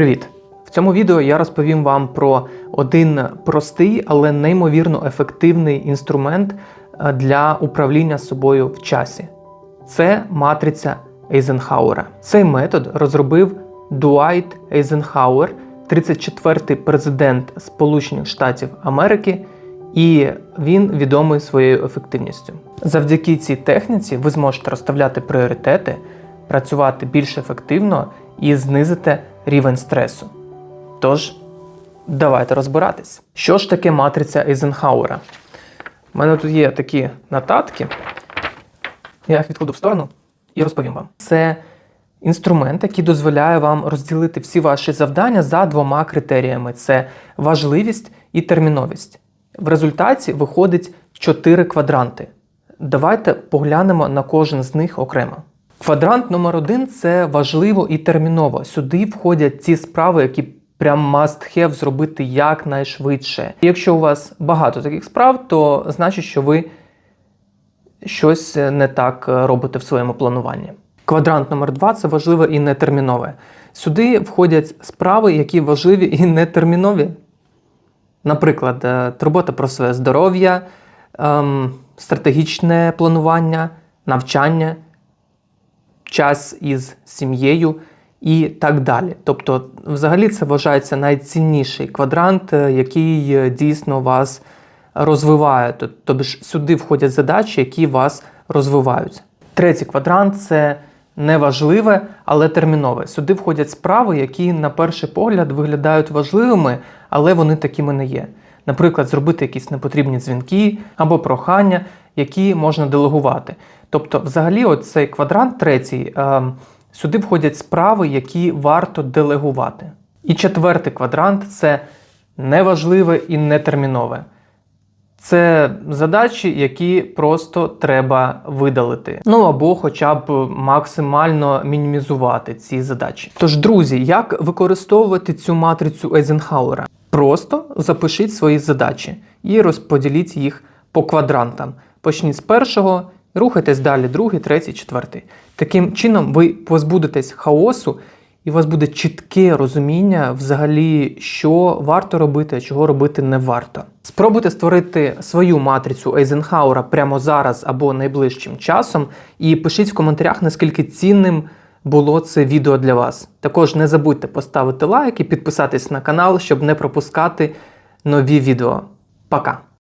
Привіт! В цьому відео я розповім вам про один простий, але неймовірно ефективний інструмент е, для управління собою в часі. Це матриця Ейзенхауера. Цей метод розробив Дуайт Ейзенхауер, 34-й президент Сполучених Штатів Америки, і він відомий своєю ефективністю. Завдяки цій техніці ви зможете розставляти пріоритети, працювати більш ефективно і знизити рівень стресу. Тож, давайте розбиратись. Що ж таке матриця Ейзенхауера? У мене тут є такі нотатки. Я їх відкладу в сторону і розповім вам. Це інструмент, який дозволяє вам розділити всі ваші завдання за двома критеріями: це важливість і терміновість. В результаті виходить чотири квадранти. Давайте поглянемо на кожен з них окремо. Квадрант номер один це важливо і терміново. Сюди входять ті справи, які прям must have зробити якнайшвидше. Якщо у вас багато таких справ, то значить, що ви щось не так робите в своєму плануванні. Квадрант номер два це важливе і нетермінове. Сюди входять справи, які важливі і нетермінові. Наприклад, е, турбота про своє здоров'я, ем, стратегічне планування, навчання, час із сім'єю і так далі. Тобто, взагалі, це вважається найцінніший квадрант, е, який е, дійсно вас розвиває. Тобто сюди входять задачі, які вас розвивають. Третій квадрант це неважливе, але термінове. Сюди входять справи, які на перший погляд виглядають важливими, але вони такими не є. Наприклад, зробити якісь непотрібні дзвінки або прохання, які можна делегувати. Тобто, взагалі, цей квадрант третій, е, сюди входять справи, які варто делегувати. І четвертий квадрант це неважливе і нетермінове. Це задачі, які просто треба видалити. Ну або хоча б максимально мінімізувати ці задачі. Тож, друзі, як використовувати цю матрицю Ейзенхауера? Просто запишіть свої задачі і розподіліть їх по квадрантам. Почніть з першого, рухайтесь далі, другий, третій, четвертий. Таким чином, ви позбудетесь хаосу, і у вас буде чітке розуміння, взагалі, що варто робити, а чого робити не варто. Спробуйте створити свою матрицю Ейзенхауера прямо зараз або найближчим часом, і пишіть в коментарях, наскільки цінним було це відео для вас. Також не забудьте поставити лайк і підписатись на канал, щоб не пропускати нові відео. Пока!